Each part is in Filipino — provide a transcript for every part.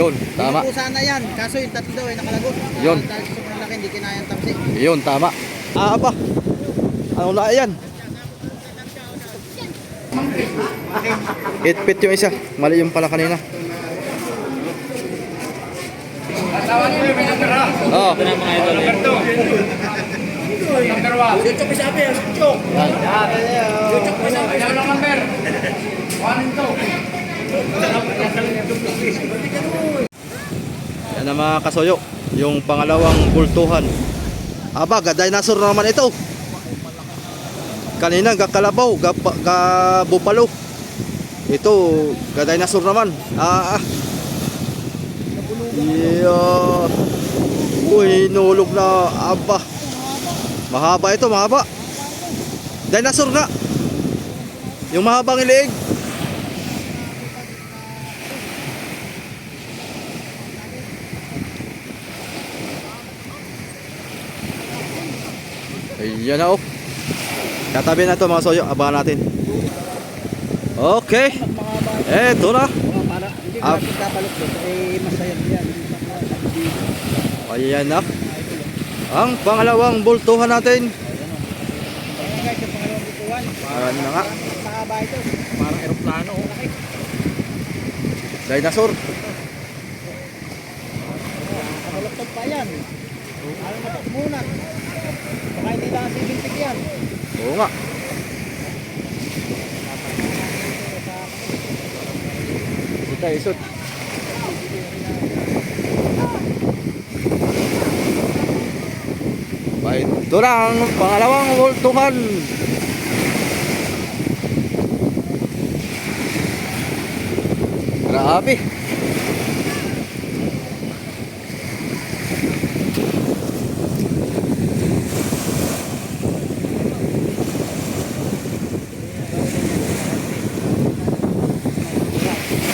Yun, tama. Yung sana yan, kaso yung tatlo daw ay nakalagot. Yun. Dahil sa sobrang laki, hindi kinayang tamsi. Yun, tama. Ah, ba? Ano na yan? Itpit yung isa. Mali yung pala kanina. Oh. Dito pa sabi, dito. Dito pa sabi. Yan ang mga kasoyo. Yung pangalawang bultuhan. Aba, ga-dinosaur na naman ito. Kanina, ga-kalabaw, ga- ga-bupalo. Ito, ga-dinosaur naman. Ah, ah. Yeah. Uy, nulog na. Aba. Mahaba ito, mahaba. Dinosaur na. Yung mahabang ilig. Ayan na oh. Katabi na to mga soyo. Abangan natin. Okay. Eto na. Yan. Ayan na. Ang pangalawang bultuhan natin. Ayan na nga. Parang aeroplano. oh. Dinosaur. Nakaloktot pa yan. Ano matakmunan. Baka hindi lang silintik yan. Oo nga. Ito isot. Ito na ang pangalawang bultuhan. Grabe.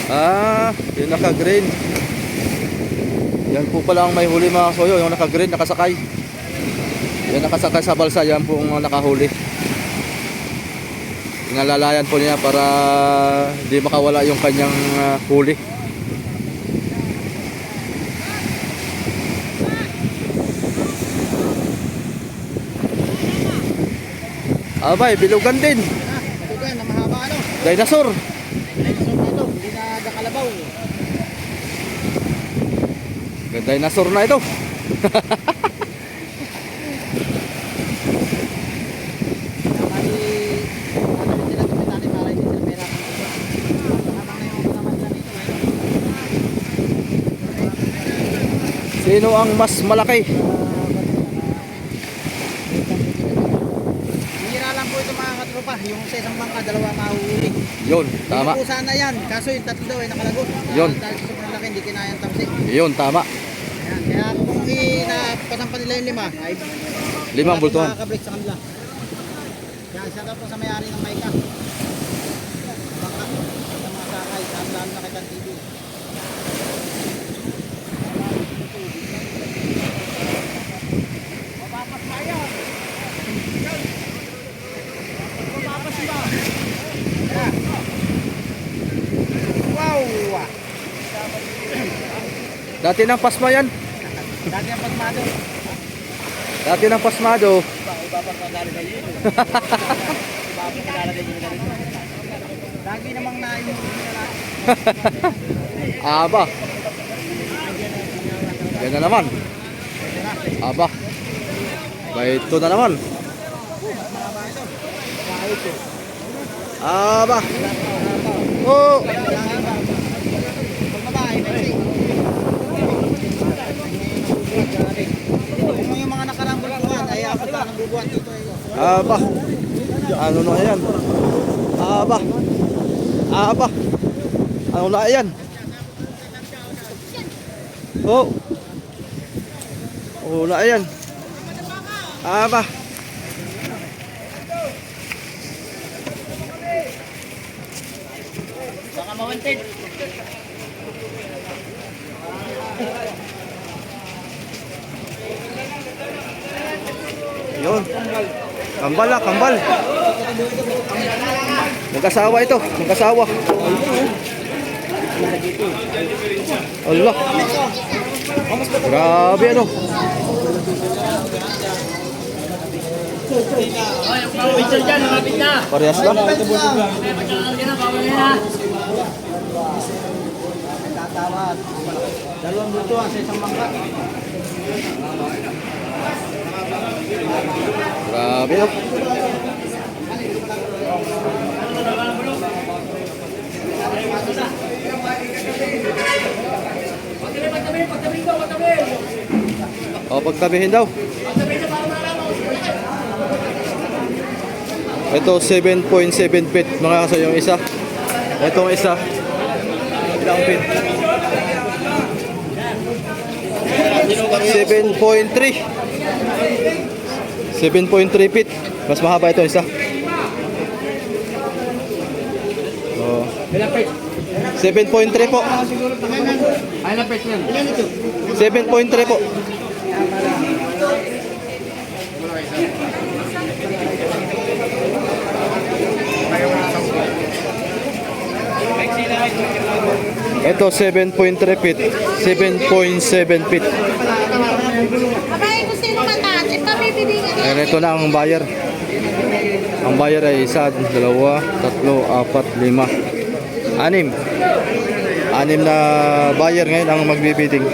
Ah, yung naka-green. Yan po pala ang may huli mga soyo, yung naka-green, nakasakay. Yan nakasakay sa balsa, yan po ang nakahuli. Inalalayan po niya para hindi makawala yung kanyang ah, huli. Abay, bilugan din. Matugan na mahaba ano. Dinosaur. Dinosaur dito, hindi na nakalabaw. Dinosaur na ito. Bali, ano rin sila gawin natin para hindi sila pera. Habang na yung naman sa dito. ayun. Sino ang mas malaki? Hihira lang po ito mga katropa. Yung sa isang bangka, dalawa mahuhuli. Yun, tama. Yung po sana yan, kaso yung tatlo daw ay nakalagot. Yun. Dahil sobrang laki, hindi kinayang tamsi. Yun, tama. Inapasan pa nila yung lima, bultuhan. makakabreak sa kanila. Yan, siya daw po sa may-ari ng Maika. Bangka, sa mga sakay, saan lalo na kitang TV. Mapapas ba? Yan. Wow! Dati ng pasma yan. Dati ang pagmado. Dati ng pasmado. Lagi namang nila. Aba. Yan na naman. Aba. Ba ito na naman. Aba. Oh. Pag babae, kasi. Kung yung mga nakarambol buwan, ay apat na ng bubuan dito. eh. Aba. Ano na yan? Aba. Aba. Ano na yan? Oh. Oh na yan. Aba. Baka mawanted. Yun. Kambal na, kambal. Magkasawa ito, magkasawa. Allah. Grabe ano. Parehas lang. Dalawang lutuan sa isang bangka. Grabe no. O, pagtabihin daw. Ito, 7.7 feet. Mga kaso yung isa. Itong isa. Ilang feet? 7.3. 7.3 feet. Mas mahaba ito isa. Oh. 7.3 po. Ay, lapit yan. 7.3 po. Ito 7.3 feet, 7.7 feet. Kung Ayan, ito na ang buyer. Ang buyer ay isa, dalawa, tatlo, apat, lima, anim. Anim na buyer ngayon ang magbibidding.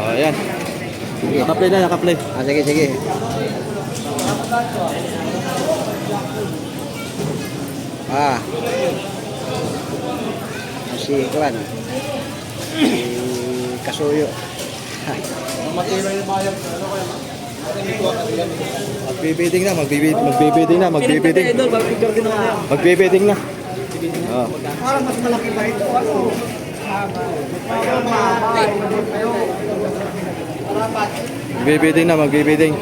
Oh, ayan. Nakaplay na, nakaplay. Ah, sige, sige. Ah. Si Kwan. Si Kasuyo. Magbibidding na, magbibidding, magbibidding na, magbibidding. Magbibidding na. Oh. Parang mas malaki ba ito? Ano? Magbibidding na, magbibidding. Yan, nasa isa na mabibig.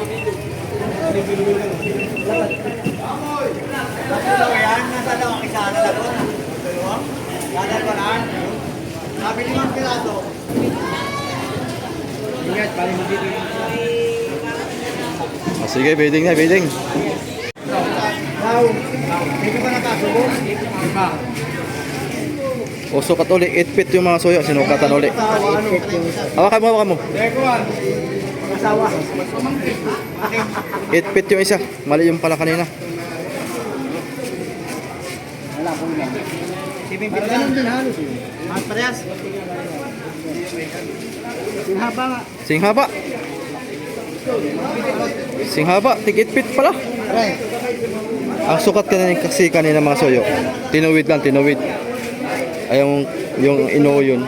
Oh, sige, bidding na, bidding. O, sukat uli, 8 feet yung mga suyo, sinukatan uli. Asawa, ano? Hawakan mo, hawakan mo. Asawa. 8 feet yung isa. Mali yung pala kanina. Wala po yan. Parang ganun din halos. Mas parehas. Yung haba nga. Singhaba. Singhaba, tig 8 feet pala. Aray. Ang sukat kanina kasi kanina mga suyo. Tinuwid lang, tinuwid. Ay yung, yung ino yun.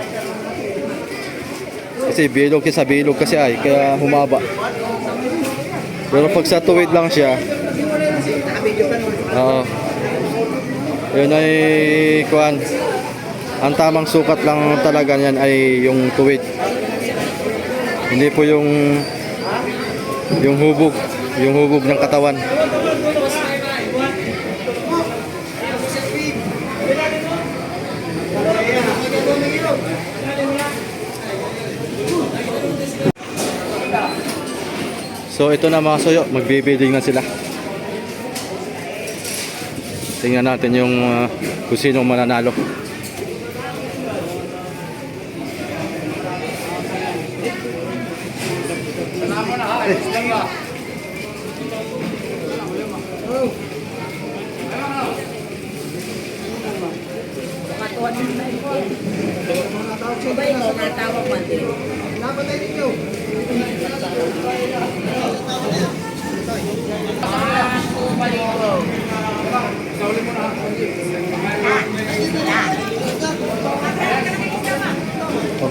Kasi bilog sa bilog kasi ay, kaya humaba. Pero pag sa tuwid lang siya, Oo. Yun ay kuan. Ang tamang sukat lang talaga niyan ay yung tuwid. Hindi po yung yung hubog, yung hubog ng katawan. So ito na mga soyo, magbibidding na sila. Tingnan natin yung uh, kung sino mananalo. Sabay ko, natawag man din. Dapat tayo ninyo. Huwag mo muna pakita. Diyan ka, mama, diyan ka. Ah, diyan ka, mama.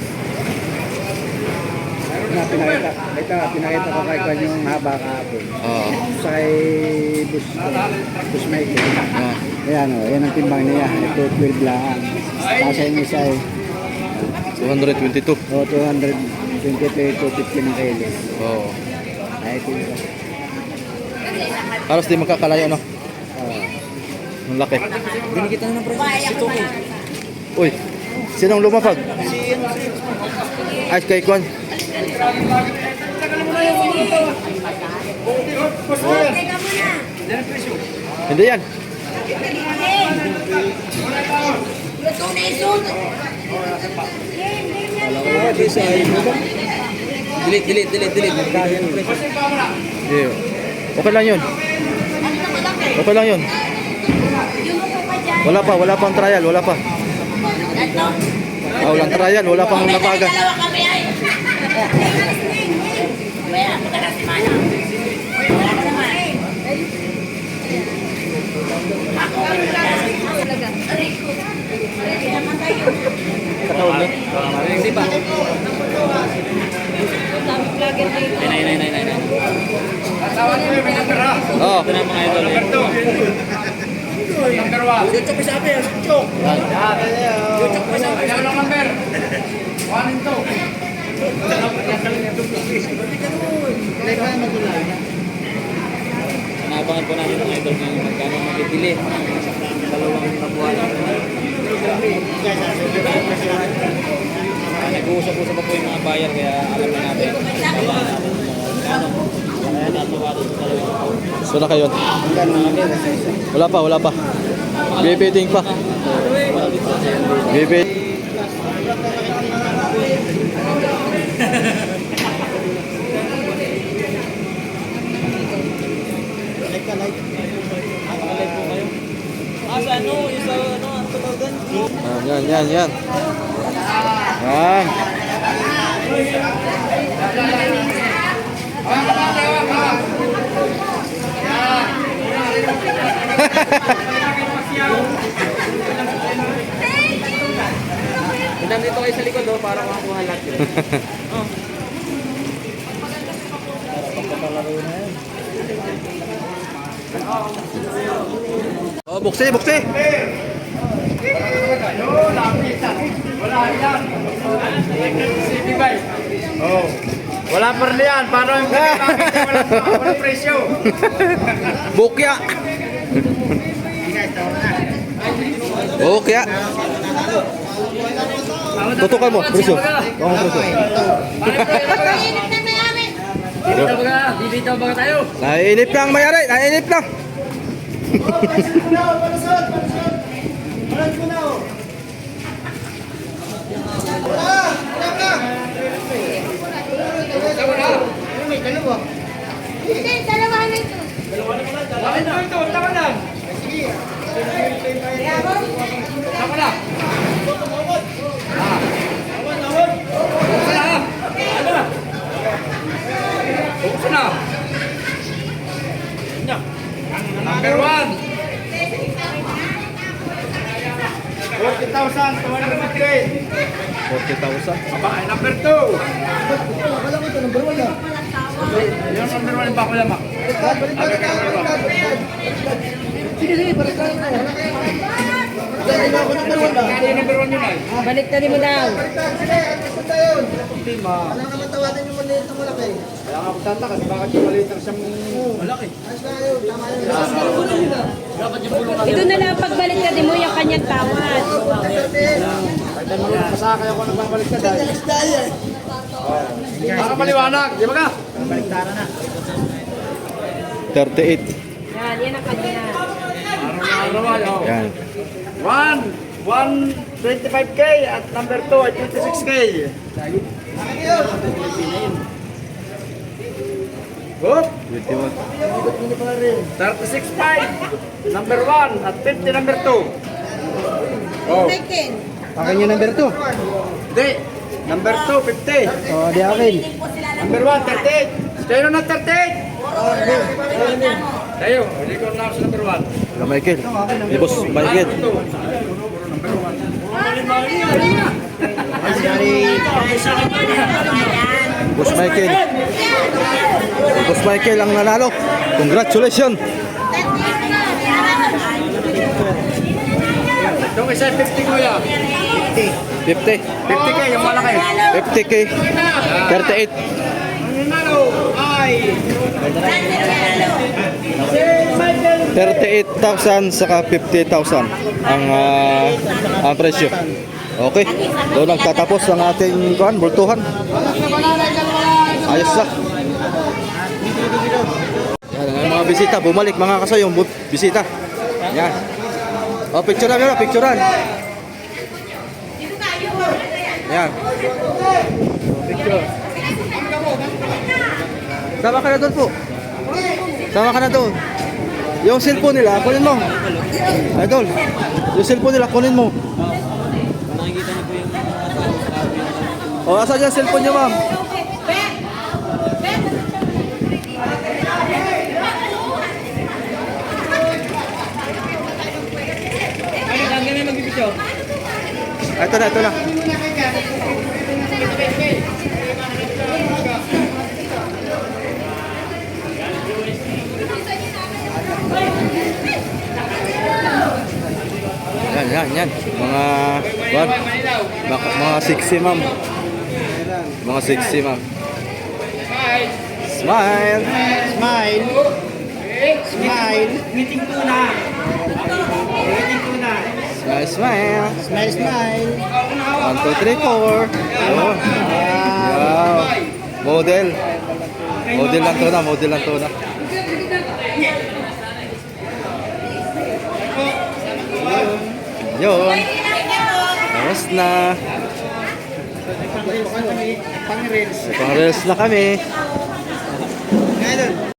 Na, pinakita, ito, pinakita ko kay Kwan yung haba kahapon. Oo. Sa kay Bus, Bus Michael. Ah. Ayan o, yan ang timbang niya. Ito 12 lang. Kasi yung isa ay 222. oh, 220 to 250 ng kilo. Oo. Ay, ito yung Halos di magkakalayo, no? Ang laki. Binikita na ng presyo. Ito ko. Uy, sinong lumapag? Ay, kay Kwan. Hindi yan. Luto na isun. Delete, delete, delete, delete. Okay lang yun. Okay lang yun. Wala pa, wala pang trial, wala pa. Ah, walang trial, wala pang May pa. Oo. Ito mga idol. Number 2. Number 1. Chuchok pa sabi. Chuchok. Chuchok pa. Ano ang number? 1 and 2. Naabangan po namin ng idol ng magkano mabibili. Dalawang nabuhan. Ah, Nag-uusap-usap pa po yung mga buyer kaya alam na natin. So na kayo. Wala pa, wala pa. Bibiting pa. Bibit. Ah, sa ano? Yung sa ano? Ang tulogan? Yan, yan, yan, yan. Yan. Nandito kayo sa likod oh, para makakuha lahat yun. oh. Oh, buksi, buksi. Wala yan. Oh. Wala yan. Paano yung? Wala presyo. Bukya. Bukya. Tutukan mo, preso. Oo, preso. Mainit na may amin. Dito ba ka? Dito ba ka tayo? Nainip lang mayari, nainip lang. Hindi, dalawa na ito. Bakit mo ito? Tama lang. Tama lang. Ah. Buksan na. Ano na? Buksan na. Number one. 40,000, 250. 40,000. Aba, ay number two. Yung number one yung bako lamang. Sige, sige, na. Dali na ako number one Kaya yung number one yun ay. Balik na mo daw. Alam naman tawatin yung maliit na malaki. Kaya nga magtataka, bakit yung maliit ang siyang malaki? Na. Ito na lang pagbalik ka din mo yung kanyang tawad. Kahit ano lang, masakay ako nagbabalik ka dahil. Para maliwanag, di ba ka? Baliktaran na. 38. Yan, yan ang kanya. Araw-araw, oh. Yan. One, one 25k at number two ay 26k. Hop, 21. 36.5 number one at 50 number two. Oh, Akin yung number 2. di. Number two, 50. O, di akin. Number one, 38. Tayo na 38. Tayo, hindi ko na sa number one. Wala Michael. May boss Michael. Boss Michael. Boss Michael ang nanalo. Congratulations. Itong isa 50 kuya. 50. 50k yung malaki. 50k. 38. Ang nanalo ay 38,000 saka 50,000 ang ah, ang presyo. Okay. Doon nagtatapos ang ating kuan, bultuhan. Ayos na. Yan mga bisita, bumalik mga kasoy, yung bu- bisita. Yan. Oh, picturean na, picturean. Yan. Oh, picture. Sama ka na doon po. Sama ka na doon. Yung cellphone nila, kunin mo. Idol. Yung cellphone nila, kunin mo. Nakikita niyo po yung mga tao sa yung O, asan yung cellphone niyo, ma'am? Ay, saan kami magbibidyo? Ito na, ito na. Yan, yan, yan. Mga, what? Mga, mga sexy, ma'am. Mga sexy, ma'am. Smile! Smile. Smile. meeting tuna. Meeting tuna. Smile, smile. Smile, smile. One, two, three, four. Yun. Wow. Model. Model lang to na, model lang to na. Yun. Tapos na. Pang reels. Pang reels na kami.